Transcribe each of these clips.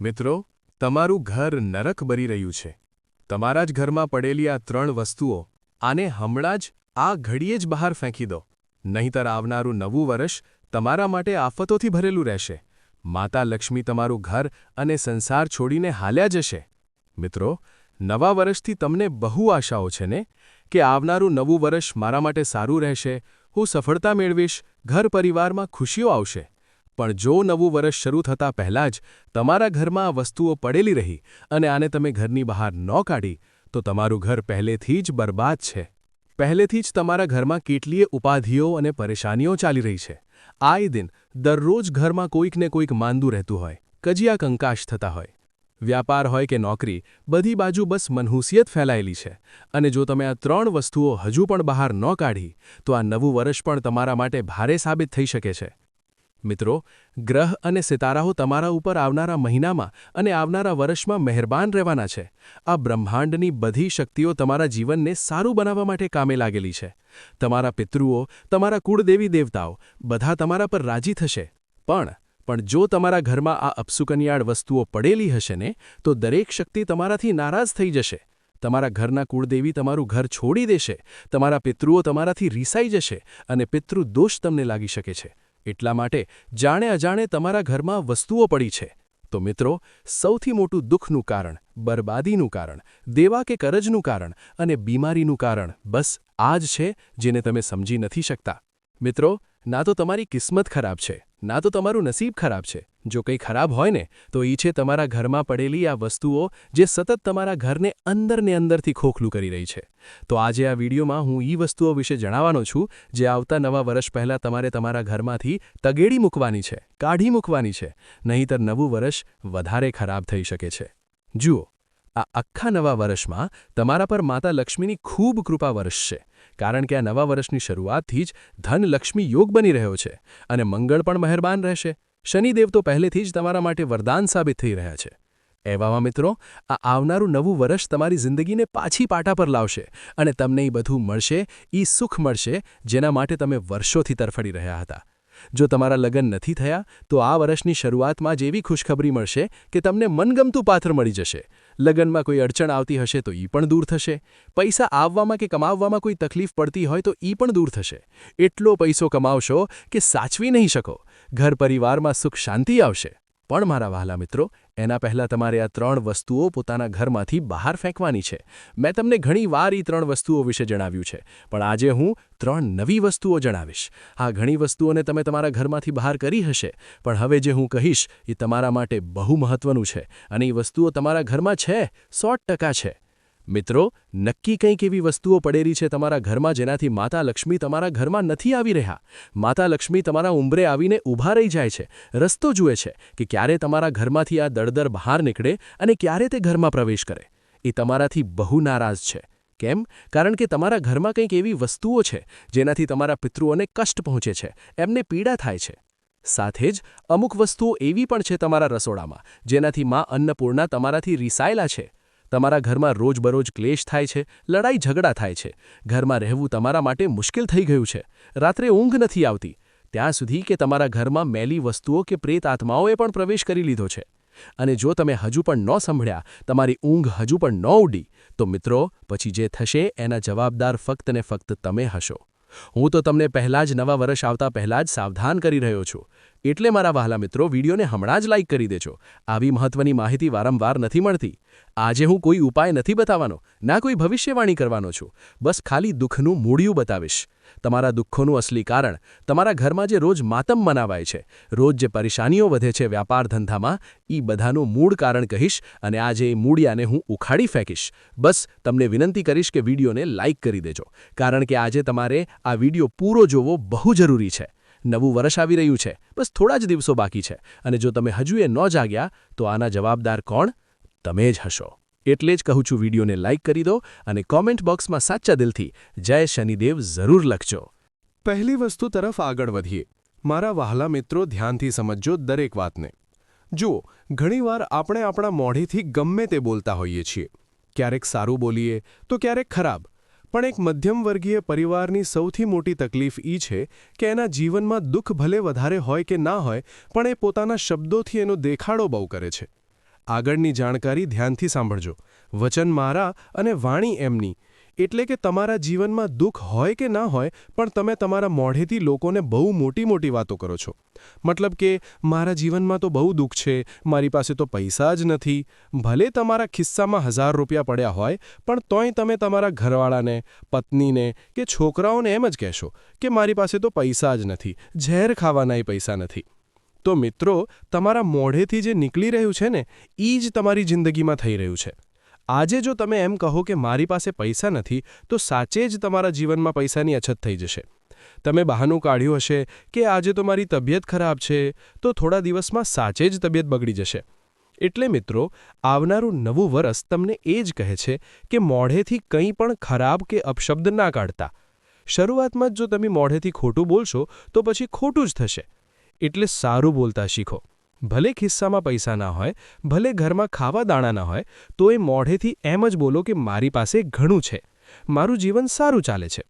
મિત્રો, તમારું ઘર નરક બની રહ્યું છે. તમારા જ ઘરમાં પડેલી આ ત્રણ વસ્તુઓ, આને હમણાં જ, આ ઘડીએ જ બહાર ફેંકી દો. નહીંતર આવનારું નવું વર્ષ તમારા માટે આફતોથી ભરેલું રહેશે. માતા લક્ષ્મી તમારું ઘર અને સંસાર છોડીને હાલ્યા જશે. મિત્રો, નવા વર્ષથી તમને બહુ આશાઓ છે ને? કે આવનારું નવું વર્ષ મારા માટે સારું રહેશે, હું સફળતા મેળવીશ, ઘર પરિવારમાં ખુશીઓ આવશે. પણ જો નવું વર્ષ શરૂ થતાં પહેલાં જ તમારા ઘરમાં આ વસ્તુઓ પડેલી રહી અને આને તમે ઘરની બહાર ન કાઢી, તો તમારું ઘર પહેલેથી જ બરબાદ છે. પહેલેથી જ તમારા ઘરમાં કેટલીય ઉપાધિઓ અને પરેશાનીઓ ચાલી રહી છે. આ દિન દરરોજ ઘરમાં કોઈકને કોઈક માંદું રહેતું હોય, કજિયા કંકાશ થતા હોય. વ્યાપાર હોય કે નોકરી, બધી બાજુ બસ મનહૂસિયત ફેલાયેલી છે અને જો તમે આ ત્રણ વસ્તુઓ હજુ પણ બહાર ન કાઢી, તો આ નવું વર્ષ પણ તમારા માટે ભારે સાબિત થઈ શકે છે. મિત્રો, ગ્રહ અને સિતારાઓ તમારા ઉપર આવનારા મહિનામાં અને આવનારા વર્ષમાં મહેરબાન રહેવાના છે. આ બ્રહ્માંડની બધી શક્તિઓ તમારા જીવનને સારું બનાવવા માટે કામે લાગેલી છે. તમારા પિતૃઓ, તમારા કુળદેવી દેવતાઓ, બધા તમારા પર રાજી થશે. પણ પણ જો તમારા ઘરમાં આ અપસુકન્યાળ વસ્તુઓ પડેલી હશે ને, તો દરેક શક્તિ તમારાથી નારાજ થઈ જશે. તમારા ઘરના કુળદેવી તમારું ઘર છોડી દેશે. તમારા પિતૃઓ તમારાથી રીસાઈ જશે અને પિતૃ દોષ તમને લાગી શકે છે. એટલા માટે જાણે અજાણે તમારા ઘરમાં વસ્તુઓ પડી છે. તો મિત્રો, સૌથી મોટું દુઃખનું કારણ, બરબાદીનું કારણ, દેવા કે કરજનું કારણ અને બીમારીનું કારણ બસ આ જ છે જેને તમે સમજી નથી શકતા. મિત્રો ના તો તમારી કિસ્મત ખરાબ છે, ના તો તમારું નસીબ ખરાબ છે. જો કંઈ ખરાબ હોય ને, તો એ છે તમારા ઘરમાં પડેલી આ વસ્તુઓ જે સતત તમારા ઘરને અંદરને અંદરથી ખોખલું કરી રહી છે. તો આજે આ વિડીયોમાં હું એ વસ્તુઓ વિશે જણાવવાનો છું, જે આવતા નવા વર્ષ પહેલાં તમારે તમારા ઘરમાંથી તગેડી મૂકવાની છે, કાઢી મૂકવાની છે. નહીંતર નવું વર્ષ વધારે ખરાબ થઈ શકે છે. જુઓ, આ આખા નવા વર્ષમાં તમારા પર માતા લક્ષ્મીની ખૂબ કૃપા વરસશે કારણ કે આ નવા વર્ષની શરૂઆતથી જ ધનલક્ષ્મી યોગ બની રહ્યો છે અને મંગળ પણ મહેરબાન રહેશે. શનિદેવ તો પહેલેથી જ તમારા માટે વરદાન સાબિત થઈ રહ્યા છે. એવામાં મિત્રો, આ આવનારું નવું વર્ષ તમારી જિંદગીને પાછી પાટા પર લાવશે અને તમને એ બધું મળશે એ સુખ મળશે, જેના માટે તમે વર્ષોથી તરફડી રહ્યા હતા. જો તમારા લગ્ન નથી થયા, તો આ વર્ષની શરૂઆતમાં જ એવી ખુશખબરી મળશે કે તમને મનગમતું પાત્ર મળી જશે. લગ્નમાં કોઈ અડચણ આવતી હશે તો એ પણ દૂર થશે. પૈસા આવવામાં કે કમાવવામાં કોઈ તકલીફ પડતી હોય તો એ પણ દૂર થશે. એટલો પૈસો કમાવશો કે સાચવી નહીં શકો. ઘર પરિવારમાં સુખ શાંતિ આવશે. પણ મારા વહાલા મિત્રો, એના પહેલાં તમારે આ ત્રણ વસ્તુઓ પોતાના ઘરમાંથી બહાર ફેંકવાની છે. મેં તમને ઘણી વાર એ ત્રણ વસ્તુઓ વિશે જણાવ્યું છે, પણ આજે હું ત્રણ નવી વસ્તુઓ જણાવીશ. આ ઘણી વસ્તુઓને તમે તમારા ઘરમાંથી બહાર કરી હશે, પણ હવે જે હું કહીશ એ તમારા માટે બહુ મહત્વનું છે, અને એ વસ્તુઓ તમારા ઘરમાં છે, સો છે. મિત્રો, નક્કી કંઈક એવી વસ્તુઓ પડેલી છે તમારા ઘરમાં જેનાથી માતા લક્ષ્મી તમારા ઘરમાં નથી આવી રહ્યા. માતા લક્ષ્મી તમારા ઉંબરે આવીને ઊભા રહી જાય છે. રસ્તો જુએ છે કે ક્યારે તમારા ઘરમાંથી આ દળદર બહાર નીકળે અને ક્યારે તે ઘરમાં પ્રવેશ કરે. એ તમારાથી બહુ નારાજ છે. કેમ? કારણ કે તમારા ઘરમાં કંઈક એવી વસ્તુઓ છે જેનાથી તમારા પિતૃઓને કષ્ટ પહોંચે છે. એમને પીડા થાય છે. સાથે જ અમુક વસ્તુઓ એવી પણ છે તમારા રસોડામાં જેનાથી મા અન્નપૂર્ણા તમારાથી રિસાયેલા છે. તમારા ઘરમાં રોજબરોજ ક્લેશ થાય છે, લડાઈ ઝઘડા થાય છે, ઘરમાં રહેવું તમારા માટે મુશ્કેલ થઈ ગયું છે, રાત્રે ઊંઘ નથી આવતી, ત્યાં સુધી કે તમારા ઘરમાં મેલી વસ્તુઓ કે પ્રેત આત્માઓએ પણ પ્રવેશ કરી લીધો છે. અને જો તમે હજુ પણ ન સંભળ્યા, તમારી ઊંઘ હજુ પણ ન ઉડી, તો મિત્રો, પછી જે થશે એના જવાબદાર ફક્ત ને ફક્ત તમે હશો. હું તો તમને પહેલાં જ નવા વર્ષ આવતા પહેલાં જ સાવધાન કરી રહ્યો છું. એટલે મારા વહાલા મિત્રો, વિડીયોને હમણાં જ લાઇક કરી દેજો. આવી મહત્વની માહિતી વારંવાર નથી મળતી. આજે હું કોઈ ઉપાય નથી બતાવવાનો, ના કોઈ ભવિષ્યવાણી કરવાનો છું. બસ ખાલી દુઃખનું મૂળિયું બતાવીશ. તમારા દુઃખોનું અસલી કારણ તમારા ઘરમાં જે રોજ માતમ મનાવાય છે, રોજ જે પરેશાનીઓ વધે છે વ્યાપાર ધંધામાં એ બધાનું મૂળ કારણ કહીશ અને આજે એ મૂળિયાને હું ઉખાડી ફેંકીશ. બસ તમને વિનંતી કરીશ કે વિડીયોને લાઇક કરી દેજો. કારણ કે આજે તમારે આ વીડિયો પૂરો જોવો બહુ જરૂરી છે. નવું વર્ષ આવી રહ્યું છે. બસ થોડા જ દિવસો બાકી છે. અને જો તમે હજુ એ ન જાગ્યા, તો આના જવાબદાર કોણ? તમે જ હશો. એટલે જ કહું છું, વિડીયોને લાઇક કરી દો અને કોમેન્ટ બોક્સમાં સાચા દિલથી જય શનિદેવ જરૂર લખજો. પહેલી વસ્તુ તરફ આગળ વધીએ. મારા વહાલા મિત્રો ધ્યાનથી સમજજો દરેક વાતને. જુઓ, ઘણીવાર આપણે આપણા મોઢેથી ગમે તે બોલતા હોઈએ છીએ. ક્યારેક સારું બોલીએ, તો ક્યારેક ખરાબ. પણ એક મધ્યમવર્ગીય પરિવારની સૌથી મોટી તકલીફ એ છે કે એના જીવનમાં દુઃખ ભલે વધારે હોય કે ના હોય, પણ એ પોતાના શબ્દોથી એનો દેખાડો બહુ કરે છે. આગળની જાણકારી ધ્યાનથી સાંભળજો. વચન મારા અને વાણી એમની. એટલે કે તમારા જીવનમાં દુઃખ હોય કે ના હોય, પણ તમે તમારા મોઢેથી લોકોને બહુ મોટી મોટી વાતો કરો છો. મતલબ કે, મારા જીવનમાં તો બહુ દુઃખ છે, મારી પાસે તો પૈસા જ નથી. ભલે તમારા ખિસ્સામાં હજાર રૂપિયા પડ્યા હોય, પણ તોય તમે તમારા ઘરવાળાને, પત્નીને કે છોકરાઓને એમ જ કહેશો કે મારી પાસે તો પૈસા જ નથી, ઝેર ખાવાનાય પૈસા નથી. તો મિત્રો, તમારા મોઢેથી જે નીકળી રહ્યું છે ને એ જ તમારી જિંદગીમાં થઈ રહ્યું છે. આજે જો તમે એમ કહો કે મારી પાસે પૈસા નથી, તો સાચે જ તમારા જીવનમાં પૈસાની અછત થઈ જશે. તમે બહાનું કાઢ્યું હશે કે આજે તો મારી તબિયત ખરાબ છે, તો થોડા દિવસમાં સાચે જ તબિયત બગડી જશે. એટલે મિત્રો, આવનારું નવું વરસ તમને એ જ કહે છે કે મોઢેથી કંઈ પણ ખરાબ કે અપશબ્દ ના કાઢતા. શરૂઆતમાં જ જો તમે મોઢેથી ખોટું બોલશો, તો પછી ખોટું જ થશે. એટલે સારું બોલતા શીખો. ભલે ખિસ્સામાં પૈસા ના હોય, ભલે ઘરમાં ખાવા દાણા ના હોય, તો એ મોઢેથી એમ જ બોલો કે મારી પાસે ઘણું છે. મારું જીવન સારું ચાલે છે.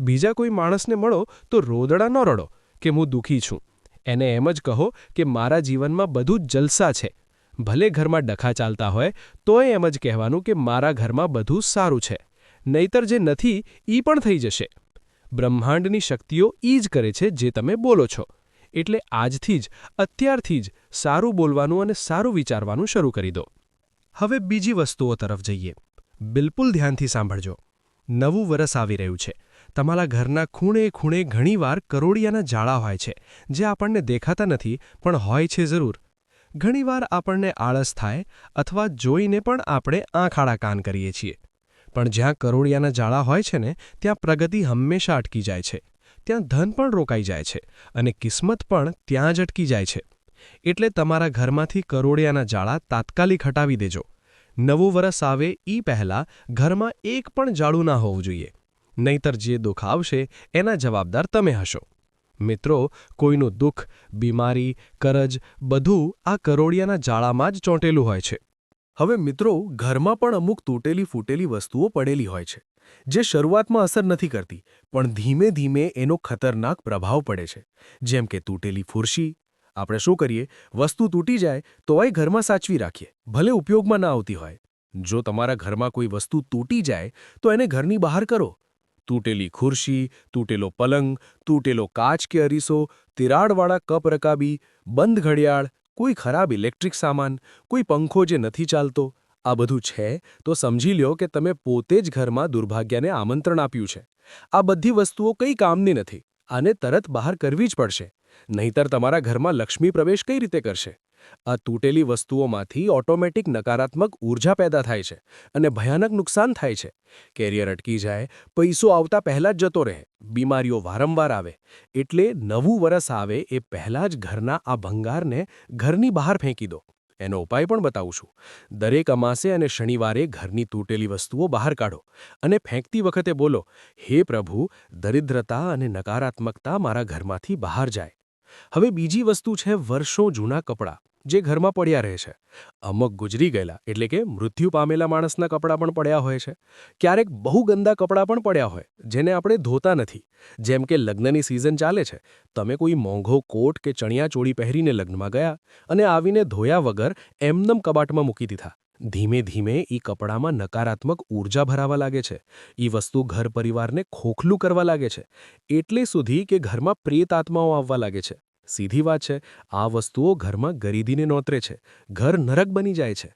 બીજા કોઈ માણસને મળો તો રોદડા ન રડો કે હું દુઃખી છું. એને એમ જ કહો કે મારા જીવનમાં બધું જલસા છે. ભલે ઘરમાં ડખા ચાલતા હોય, તોય એમ જ કહેવાનું કે મારા ઘરમાં બધું સારું છે. નહીતર જે નથી એ પણ થઈ જશે. બ્રહ્માંડની શક્તિઓ એ જ કરે છે જે તમે બોલો છો. એટલે આજથી જ, અત્યારથી જ સારું બોલવાનું અને સારું વિચારવાનું શરૂ કરી દો. હવે બીજી વસ્તુઓ તરફ જઈએ. બિલકુલ ધ્યાનથી સાંભળજો. નવું વરસ આવી રહ્યું છે. તમારા ઘરના ખૂણે ખૂણે ઘણીવાર કરોડિયાના જાળા હોય છે, જે આપણને દેખાતા નથી, પણ હોય છે જરૂર. ઘણીવાર આપણને આળસ થાય અથવા જોઈને પણ આપણે આંખાળા કાન કરીએ છીએ. પણ જ્યાં કરોડિયાના જાળા હોય છે ને, ત્યાં પ્રગતિ હંમેશા અટકી જાય છે. ત્યાં ધન પણ રોકાઈ જાય છે અને કિસ્મત પણ ત્યાં જ અટકી જાય છે. એટલે તમારા ઘરમાંથી કરોડિયાના જાળા તાત્કાલિક હટાવી દેજો. નવું વરસ આવે એ પહેલાં ઘરમાં એક પણ જાળું ના હોવું જોઈએ. નહીતર જે દુઃખ આવશે એના જવાબદાર તમે હશો. મિત્રો, કોઈનું દુઃખ, બીમારી, કરજ બધું આ કરોડિયાના જાળામાં જ ચોંટેલું હોય છે. હવે મિત્રો, ઘરમાં પણ અમુક તૂટેલી ફૂટેલી વસ્તુઓ પડેલી હોય છે. જે શરૂઆતમાં અસર નથી કરતી, પણ ધીમે ધીમે એનો ખતરનાક પ્રભાવ પડે છે. જેમ કે તૂટેલી ફુરશી. આપણે શું કરીએ? વસ્તુ તૂટી જાય તોય ઘરમાં સાચવી રાખીએ. ભલે ઉપયોગમાં ના આવતી હોય. જો તમારા ઘરમાં કોઈ વસ્તુ તૂટી જાય તો એને ઘરની બહાર કરો. તૂટેલી ખુરશી, તૂટેલો પલંગ, તૂટેલો કાચ કે અરીસો, તિરાડવાળા કપ રકાબી, બંધ ઘડિયાળ, કોઈ ખરાબ ઇલેક્ટ્રિક સામાન, કોઈ પંખો જે નથી ચાલતો. આ બધું છે, તો સમજી લ્યો કે તમે પોતે જ ઘરમાં દુર્ભાગ્યને આમંત્રણ આપ્યું છે. આ બધી વસ્તુઓ કંઈ કામની નથી. આને તરત બહાર કરવી જ પડશે. નહીંતર તમારા ઘરમાં લક્ષ્મી પ્રવેશ કઈ રીતે કરશે? આ તૂટેલી વસ્તુઓમાંથી ઓટોમેટિક નકારાત્મક ઊર્જા પેદા થાય છે અને ભયાનક નુકસાન થાય છે. કેરિયર અટકી જાય, પૈસો આવતા પહેલાં જ જતો રહે, બીમારીઓ વારંવાર આવે. એટલે નવું વરસ આવે એ પહેલાં જ ઘરના આ ભંગારને ઘરની બહાર ફેંકી દો. એનો ઉપાય પણ બતાવું છું. દરેક અમાસે અને શનિવારે ઘરની તૂટેલી વસ્તુઓ બહાર કાઢો અને ફેંકતી વખતે બોલો, હે પ્રભુ, દરિદ્રતા અને નકારાત્મકતા મારા ઘરમાંથી બહાર જાય. હવે બીજી વસ્તુ છે વર્ષો જૂના કપડાં, જે ઘરમાં પડ્યા રહે છે. અમુક ગુજરી ગયેલા, એટલે કે મૃત્યુ પામેલા માણસના કપડાં પણ પડ્યા હોય છે. ક્યારેક બહુ ગંદા કપડાં પણ પડ્યા હોય, જેને આપણે ધોતા નથી. જેમ કે લગ્નની સિઝન ચાલે છે, તમે કોઈ મોંઘો કોટ કે ચણિયાચોળી પહેરીને લગ્નમાં ગયા અને આવીને ધોયા વગર એમનમ કબાટમાં મૂકી દીધા. ધીમે ધીમે એ કપડામાં નકારાત્મક ઊર્જા ભરાવા લાગે છે. એ વસ્તુ ઘર પરિવારને ખોખલું કરવા લાગે છે. એટલે સુધી કે ઘરમાં પ્રેત આત્માઓ આવવા લાગે છે. સીધી વાત છે, આ વસ્તુઓ ઘરમાં ગરીદીને નોતરે છે. ઘર નરક બની જાય છે.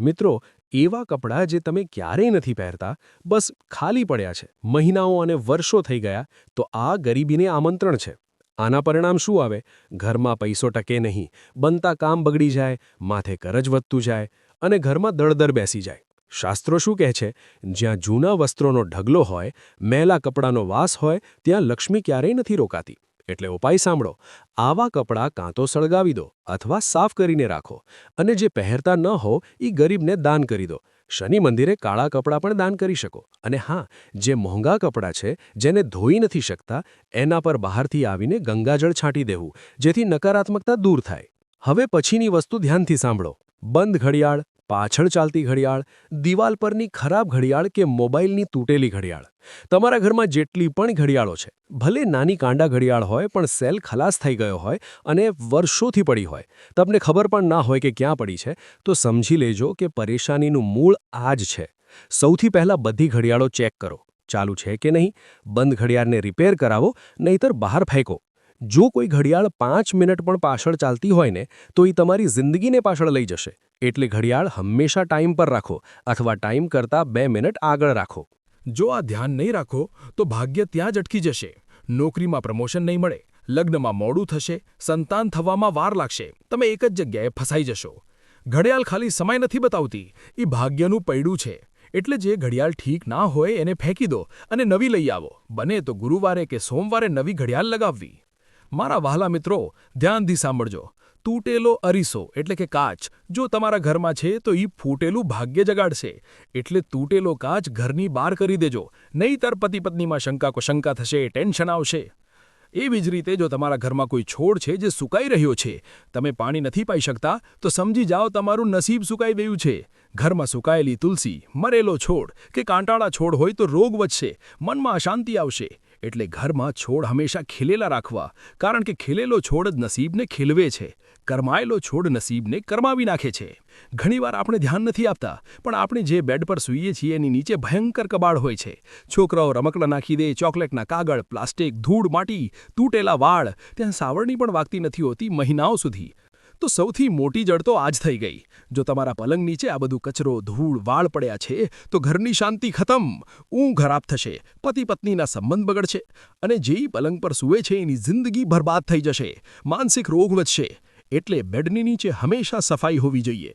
મિત્રો, એવા કપડાં જે તમે ક્યારેય નથી પહેરતા, બસ ખાલી પડ્યા છે. મહિનાઓ અને વર્ષો થઈ ગયા, તો આ ગરીબીને આમંત્રણ છે. આના પરિણામ શું આવે? ઘરમાં પૈસો ટકે નહીં. બનતા કામ બગડી જાય, માથે કરજ વધતું જાય અને ઘરમાં દળદર બેસી જાય. શાસ્ત્રો શું કહે છે? જ્યાં જૂના વસ્ત્રોનો ઢગલો હોય, મેલા કપડાનો વાસ હોય, ત્યાં લક્ષ્મી ક્યારેય નથી રોકાતી. એટલે ઉપાય સાંભળો. આવા કપડાં કાં તો સળગાવી દો અથવા સાફ કરીને રાખો. અને જે પહેરતા ન હો એ ગરીબને દાન કરી દો. શનિ મંદિરે કાળા કપડાં પણ દાન કરી શકો. અને હા, જે મોંઘા કપડાં છે, જેને ધોઈ નથી શકતા, એના પર બહારથી આવીને ગંગાજળ છાંટી દેવું, જેથી નકારાત્મકતા દૂર થાય. હવે પછીની વસ્તુ ધ્યાનથી સાંભળો. બંધ ઘડિયાળ, પાછળ ચાલતી ઘડિયાળ, દિવાલ પરની ખરાબ ઘડિયાળ કે મોબાઈલની તૂટેલી ઘડિયાળ. તમારા ઘરમાં જેટલી પણ ઘડિયાળો છે, ભલે નાની કાંડા ઘડિયાળ હોય, પણ સેલ ખલાસ થઈ ગયો હોય અને વર્ષોથી પડી હોય. તમને ખબર પણ ના હોય કે ક્યાં પડી છે, તો સમજી લેજો કે પરેશાનીનું મૂળ આ જ છે. સૌથી પહેલાં બધી ઘડિયાળો ચેક કરો, ચાલુ છે કે નહીં? બંધ ઘડિયાળને રિપેર કરાવો, નહીતર બહાર ફેંકો. જો કોઈ ઘડિયાળ પાંચ મિનિટ પણ પાછળ ચાલતી હોય ને, તો એ તમારી જિંદગીને પાછળ લઈ જશે. એટલે ઘડિયાળ હંમેશા ટાઈમ પર રાખો, અથવા ટાઈમ કરતાં બે મિનિટ આગળ રાખો. જો આ ધ્યાન નહીં રાખો, તો ભાગ્ય ત્યાં જ અટકી જશે. નોકરીમાં પ્રમોશન નહીં મળે, લગ્નમાં મોડું થશે, સંતાન થવામાં વાર લાગશે, તમે એક જ જગ્યાએ ફસાઈ જશો. ઘડિયાળ ખાલી સમય નથી બતાવતી એ ભાગ્યનું પૈડું છે. એટલે જે ઘડિયાળ ઠીક ના હોય એને ફેંકી દો અને નવી લઈ આવો. બને તો ગુરુવારે કે સોમવારે નવી ઘડિયાળ લગાવવી. મારા વહાલા મિત્રો, ધ્યાનથી સાંભળજો. તૂટેલો અરીસો એટલે કે કાચ, જો તમારા ઘરમાં છે તો એ ફૂટેલું ભાગ્ય જગાડશે. એટલે તૂટેલો કાચ ઘરની બહાર કરી દેજો. નહીંતર પતિ પત્નીમાં શંકા કો શંકા થશે, ટેન્શન આવશે. એવી જ રીતે જો તમારા ઘરમાં કોઈ છોડ છે જે સુકાઈ રહ્યો છે, તમે પાણી નથી પાઈ શકતા, તો સમજી જાઓ તમારું નસીબ સુકાઈ ગયું છે. ઘરમાં સુકાયેલી તુલસી, મરેલો છોડ કે કાંટાળા છોડ હોય તો રોગ વધશે, મનમાં અશાંતિ આવશે. એટલે ઘરમાં છોડ હંમેશા ખીલેલા રાખવા, કારણ કે ખીલેલો છોડ જ નસીબને ખીલવે છે. કરમાયેલો છોડ નસીબને કરમાવી નાખે છે. ઘણીવાર આપણે ધ્યાન નથી આપતા, પણ આપણે જે બેડ પર સૂઈએ છીએ એની નીચે ભયંકર કબાડ હોય છે. છોકરાઓ રમકડા નાખી દે, ચોકલેટના કાગળ, પ્લાસ્ટિક, ધૂળ, માટી, તૂટેલા વાળ, ત્યાં સાવરણી પણ વાગતી નથી હોતી મહિનાઓ સુધી. તો સૌથી મોટી જડ તો આજ થઈ ગઈ. જો તમારા પલંગ નીચે આ બધું કચરો, ધૂળ, વાળ પડ્યા છે, તો ઘરની શાંતિ ખતમ. ઊંઘ ખરાબ થશે પતિ પત્નીના સંબંધ બગડશે, અને જે પલંગ પર સૂવે છે એની જિંદગી બરબાદ થઈ જશે. માનસિક રોગ વધશે, એટલે બેડની નીચે હંમેશા સફાઈ હોવી જોઈએ.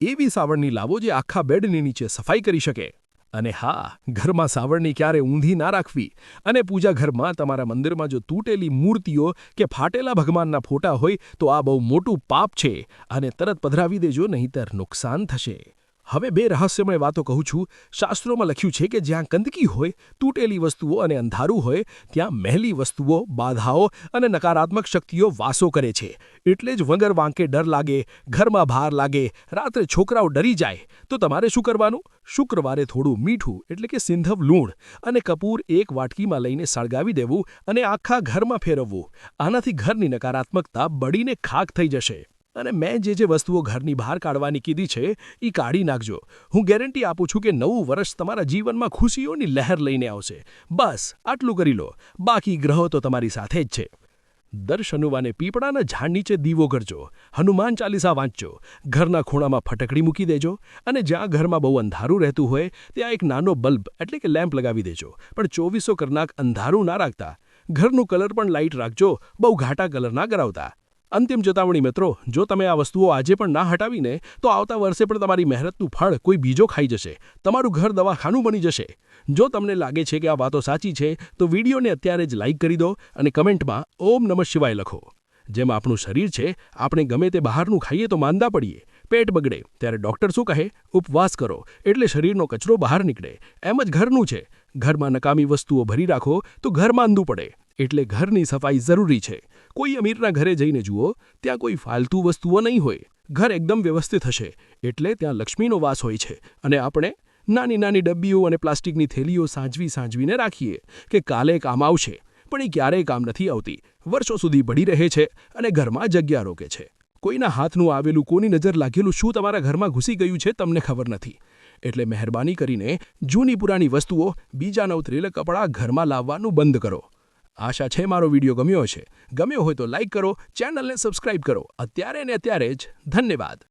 એવી સાવરણી લાવો જે આખા બેડની નીચે સફાઈ કરી શકે. અને હા, ઘરમાં સાવરણી ક્યારે ઊંધી ના રાખવી? અને પૂજા ઘરમાં તમારા મંદિરમાં જો તૂટેલી મૂર્તિઓ કે ફાટેલા ભગવાનના ફોટા હોય, તો આ બહુ મોટું પાપ છે. અને તરત પધરાવી દેજો, નહીંતર નુકસાન થશે. હવે બે રહસ્યમય વાતો કહું છું. શાસ્ત્રોમાં લખ્યું છે કે જ્યાં ગંદકી હોય, તૂટેલી વસ્તુઓ અને અંધારું હોય, ત્યાં મહેલી વસ્તુઓ, બાધાઓ અને નકારાત્મક શક્તિઓ વાસો કરે છે. એટલે જ વગર વાંકે ડર લાગે, ઘરમાં ભાર લાગે, રાત્રે છોકરાઓ ડરી જાય. તો તમારે શું કરવાનું? શુક્રવારે થોડું મીઠું, એટલે કે સિંધવ લૂણ અને કપૂર એક વાટકીમાં લઈને સળગાવી દેવું અને આખા ઘરમાં ફેરવવું. આનાથી ઘરની નકારાત્મકતા બળીને ખાક થઈ જશે. અને મેં જે જે વસ્તુઓ ઘરની બહાર કાઢવાની કીધી છે એ કાઢી નાખજો. હું ગેરંટી આપું છું કે નવું વર્ષ તમારા જીવનમાં ખુશીઓની લહેર લઈને આવશે. બસ, આટલું કરી લો. બાકી ગ્રહો તો તમારી સાથે જ છે. દર શનુવાને પીપળાના ઝાડ નીચે દીવો કરજો હનુમાન ચાલીસા વાંચજો. ઘરના ખૂણામાં ફટકડી મૂકી દેજો અને જ્યાં ઘરમાં બહુ અંધારું રહેતું હોય, ત્યાં એક નાનો બલ્બ, એટલે કે લેમ્પ લગાવી દેજો. પણ ચોવીસો કરનાક અંધારું ના રાખતા. ઘરનું કલર પણ લાઇટ રાખજો. બહુ ઘાટા કલર ના કરાવતા. અંતિમ ચેતવણી મિત્રો, જો તમે આ વસ્તુઓ આજે પણ ના હટાવીને, તો આવતા વર્ષે પણ તમારી મહેનતનું ફળ કોઈ બીજો ખાઈ જશે. તમારું ઘર દવાખાનું બની જશે. જો તમને લાગે છે કે આ વાતો સાચી છે, તો વિડીયોને અત્યારે જ લાઇક કરી દો અને કમેન્ટમાં ઓમ નમઃ શિવાય લખો. જેમ આપણું શરીર છે, આપણે ગમે તે બહારનું ખાઈએ તો માંદા પડીએ. પેટ બગડે, ત્યારે ડૉક્ટર શું કહે? ઉપવાસ કરો, એટલે શરીરનો કચરો બહાર નીકળે. એમ જ ઘરનું છે. ઘરમાં નકામી વસ્તુઓ ભરી રાખો, તો ઘર માંદું પડે. એટલે ઘરની સફાઈ જરૂરી છે. કોઈ અમીરના ઘરે જઈને જુઓ, ત્યાં કોઈ ફાલતુ વસ્તુઓ નહીં હોય. ઘર એકદમ વ્યવસ્થિત હશે, એટલે ત્યાં લક્ષ્મીનો વાસ હોય છે અને આપણે નાની નાની ડબ્બીઓ અને પ્લાસ્ટિકની થેલીઓ સાંજવી સાંજવીને રાખીએ કે કાલે કામ આવશે, પણ એ ક્યારેય કામ નથી આવતી. વર્ષો સુધી ભળી રહે છે અને ઘરમાં જગ્યા રોકે છે. કોઈના હાથનું આવેલું, કોની નજર લાગેલું શું તમારા ઘરમાં ઘૂસી ગયું છે તમને ખબર નથી. એટલે મહેરબાની કરીને જૂની પુરાણી વસ્તુઓ બીજા નવતરેલા કપડાં ઘરમાં લાવવાનું બંધ કરો. આશા છે મારો વીડિયો ગમ્યો છે ગમ્યો હોય તો લાઇક કરો, ચેનલને સબસ્ક્રાઇબ કરો. અત્યારે ને અત્યારે જ ધન્યવાદ.